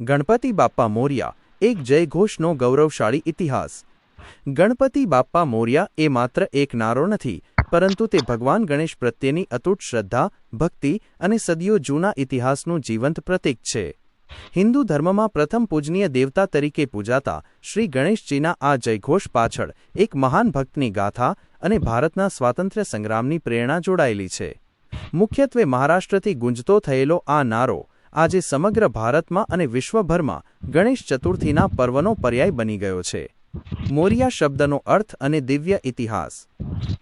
ગણપતિ બાપ્પા મોર્યા એક જયઘોષનો ગૌરવશાળી ઇતિહાસ. ગણપતિ બાપ્પા મોર્યા એ માત્ર એક નારો નથી, પરંતુ તે ભગવાન ગણેશ પ્રત્યેની અતૂટ શ્રદ્ધા, ભક્તિ અને સદીઓ જૂના ઇતિહાસનું જીવંત પ્રતીક છે. હિન્દુ ધર્મમાં પ્રથમ પૂજનીય દેવતા તરીકે પૂજાતા શ્રી ગણેશજીના આ જયઘોષ પાછળ એક મહાન ભક્તની ગાથા અને ભારતના સ્વાતંત્ર્ય સંગ્રામની પ્રેરણા જોડાયેલી છે. મુખ્યત્વે મહારાષ્ટ્રથી ગુંજતો થયેલો આ નારો આજે સમગ્ર ભારતમાં અને વિશ્વભરમાં ગણેશ ચતુર્થીના પર્વનો પર્યાય બની ગયો છે. મોરિયા શબ્દનો અર્થ અને દિવ્ય ઇતિહાસ.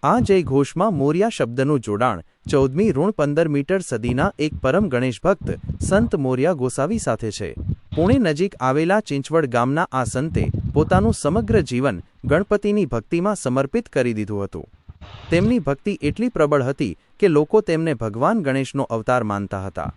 આ જયઘોષમાં મોરિયા શબ્દનું જોડાણ ચૌદમી ઋણ પંદર મીટર સદીના એક પરમ ગણેશ ભક્ત સંત મોરિયા ગોસાવી સાથે છે. પુણે નજીક આવેલા ચિંચવડ ગામના આ સંતે પોતાનું સમગ્ર જીવન ગણપતિની ભક્તિમાં સમર્પિત કરી દીધું હતું. તેમની ભક્તિ એટલી પ્રબળ હતી કે લોકો તેમને ભગવાન ગણેશનો અવતાર માનતા હતા.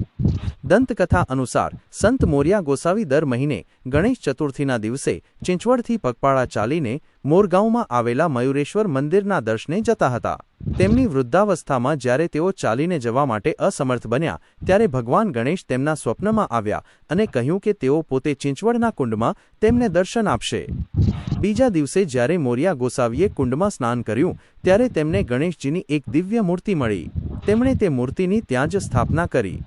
દંતકથા અનુસાર, સંત મોરિયા ગોસાવી દર મહિને ગણેશ ચતુર્થીના દિવસે ચિંચવડથી પગપાળા ચાલીને મોરગાંવમાં આવેલા મયુરેશ્વર મંદિરના દર્શને જતા હતા. તેમની વૃદ્ધાવસ્થામાં જ્યારે તેઓ ચાલીને જવા માટે અસમર્થ બન્યા, ત્યારે ભગવાન ગણેશ તેમના સ્વપ્નમાં આવ્યા અને કહ્યું કે તેઓ પોતે ચિંચવડના કુંડમાં તેમને દર્શન આપશે. બીજા દિવસે જ્યારે મોરિયા ગોસાવીએ કુંડમાં સ્નાન કર્યું, ત્યારે તેમને ગણેશજીની એક દિવ્ય મૂર્તિ મળી. તેમણે તે મૂર્તિની ત્યાં જ સ્થાપના કરી.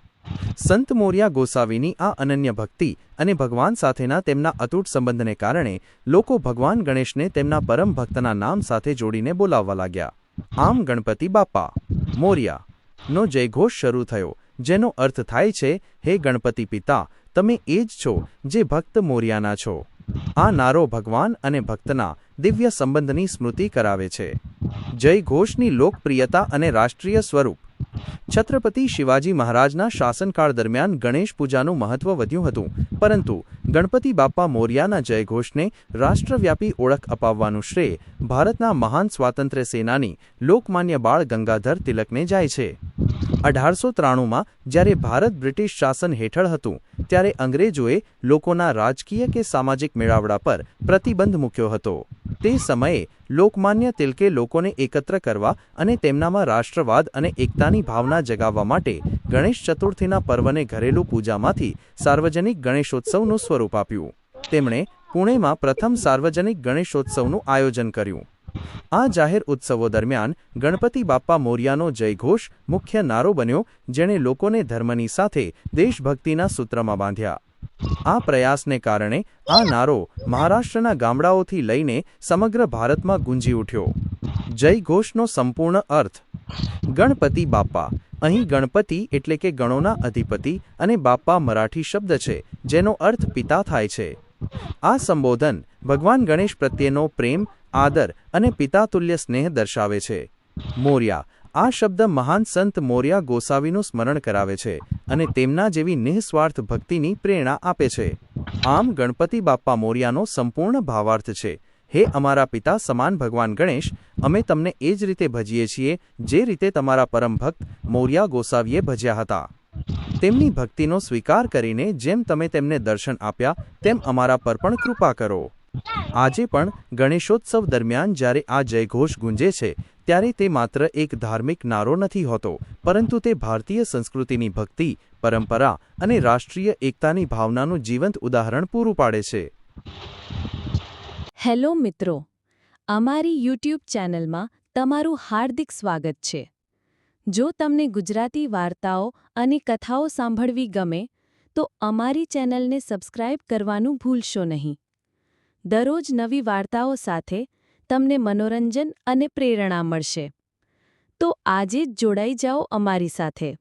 સંત મોરિયા ગોસાવીની આ અનન્ય ભક્તિ અને ભગવાન સાથેના તેમના અતૂટ સંબંધને કારણે લોકો ભગવાન ગણેશને તેમના પરમ ભક્તના નામ સાથે જોડીને બોલાવવા લાગ્યા. આમ ગણપતિ બાપા, મોરિયા, નો જયઘોષ શરૂ થયો, જેનો અર્થ થાય છે, હે ગણપતિ પિતા, તમે એ જ છો જે ભક્ત મોર્યાના છો. આ નારો ભગવાન અને ભક્તના દિવ્ય સંબંધની સ્મૃતિ કરાવે છે. જય ઘોષની લોકપ્રિયતા અને રાષ્ટ્રીય સ્વરૂપ છત્રપતિ શિવાજી મહારાજના શાસનકાળ દરમિયાન ગણેશ પૂજાનું મહત્વ વધ્યું હતું. પરંતુ ગણપતિ બાપ્પા મોર્યાના જયઘોષને રાષ્ટ્રવ્યાપી ઓળખ અપાવવાનું શ્રેય ભારતના મહાન સ્વાતંત્ર્ય સેનાની લોકમાન્ય બાળ ગંગાધર તિલકને જાય છે. અઢારસો ત્રાણુંમાં જ્યારે ભારત બ્રિટિશ શાસન હેઠળ હતું, ત્યારે અંગ્રેજોએ લોકોના રાજકીય કે સામાજિક મેળાવડા પર પ્રતિબંધ મૂક્યો હતો. તે સમયે લોકમાન્ય તિલકે લોકોને એકત્ર કરવા અને તેમનામાં રાષ્ટ્રવાદ અને એકતાની ભાવના જગાવવા માટે ગણેશ ચતુર્થીના પર્વને ઘરેલું પૂજામાંથી સાર્વજનિક ગણેશોત્સવનું સ્વરૂપ આપ્યું. તેમણે પુણેમાં પ્રથમ સાર્વજનિક ગણેશોત્સવનું આયોજન કર્યું. આ જાહેર ઉત્સવો દરમિયાન ગણપતિ બાપ્પા મોર્યાનો જયઘોષ મુખ્ય નારો બન્યો, જેણે લોકોને ધર્મની સાથે દેશભક્તિના સૂત્રમાં બાંધ્યા. આ પ્રયાસને કારણે આ નારો મહારાષ્ટ્રના ગામડાઓથી લઈને સમગ્ર ભારતમાં ગુંજી ઉઠ્યો. જય ઘોષનો સંપૂર્ણ અર્થ, ગણપતિ બાપ્પા. અહીં ગણપતિ એટલે કે ગણોના અધિપતિ અને બાપ્પા મરાઠી શબ્દ છે, જેનો અર્થ પિતા થાય છે. આ સંબોધન ભગવાન ગણેશ પ્રત્યેનો પ્રેમ, આદર અને પિતાતુલ્ય સ્નેહ દર્શાવે છે. મોર્યા આ શબ્દ મહાન સંત મોર્યા ગોસાવીનું સ્મરણ કરાવે છે અને તેમના જેવી નિઃસ્વાર્થ ભક્તિની પ્રેરણા આપે છે. આમ ગણપતિ બાપ્પા મોર્યાનો સંપૂર્ણ ભાવાર્થ છે. હે અમારા પિતા સમાન ભગવાન ગણેશ, અમે તમને એ જ રીતે ભજીએ છીએ જે રીતે તમારા પરમ ભક્ત મોર્યા ગોસાવીએ ભજ્યા હતા. તેમની ભક્તિનો સ્વીકાર કરીને જેમ તમે તેમને દર્શન આપ્યા, તેમ અમારા પર પણ કૃપા કરો. આજે પણ ગણેશોત્સવ દરમિયાન જ્યારે આ જયઘોષ ગુંજે છે ત્યારે તે માત્ર એક ધાર્મિક નારો નથી હોતો, પરંતુ તે ભારતીય સંસ્કૃતિની ભક્તિ, પરંપરા અને રાષ્ટ્રીય એકતાની ભાવનાનું જીવંત ઉદાહરણ પૂરું પાડે છે. હેલો મિત્રો, અમારી યુટ્યુબ ચેનલમાં તમારું હાર્દિક સ્વાગત છે. જો તમને ગુજરાતી વાર્તાઓ અને કથાઓ સાંભળવી ગમે, તો અમારી ચેનલને સબસ્ક્રાઇબ કરવાનું ભૂલશો નહીં. દરરોજ નવી વાર્તાઓ સાથે તમને મનોરંજન અને પ્રેરણા મળશે. તો આજે જ જોડાઈ જાઓ અમારી સાથે.